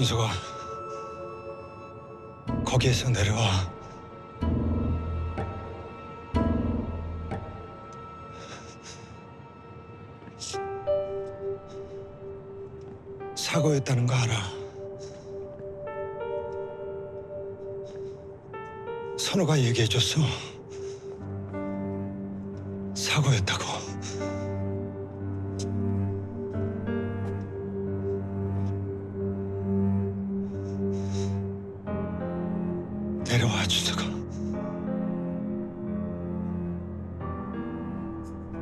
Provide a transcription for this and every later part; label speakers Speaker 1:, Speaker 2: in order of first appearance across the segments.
Speaker 1: 준서가 거기에서 내려와. 사고였다는 거 알아. 선호가 얘기해줬어. 사고였다고. 내려와 준서가.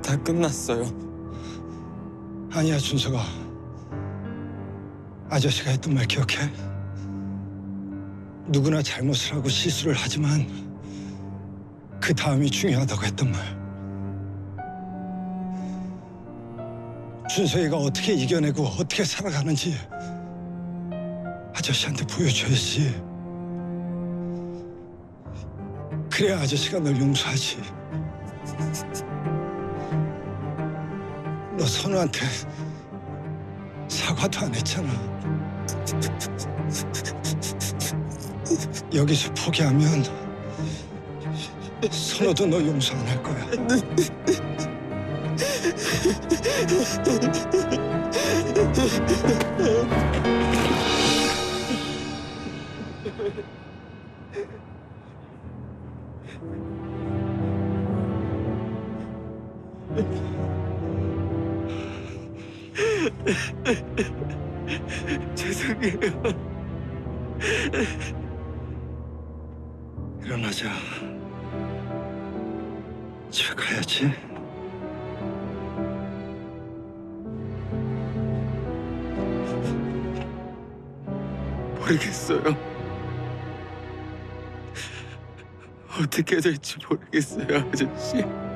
Speaker 2: 다 끝났어요.
Speaker 1: 아니야 준서가. 아저씨가 했던 말 기억해? 누구나 잘못을 하고 실수를 하지만 그 다음이 중요하다고 했던 말. 준서이가 어떻게 이겨내고 어떻게 살아가는지 아저씨한테 보여줘야지. 그래야 아저씨가 널 용서하지. 너 선우한테 사과도 안 했잖아. 여기서 포기하면 선우도 너 용서 안 할 거야.
Speaker 2: 죄송해요.
Speaker 1: 일어나자. 집에 가야지.
Speaker 2: 모르겠어요. 어떻게 될지 모르겠어요, 아저씨.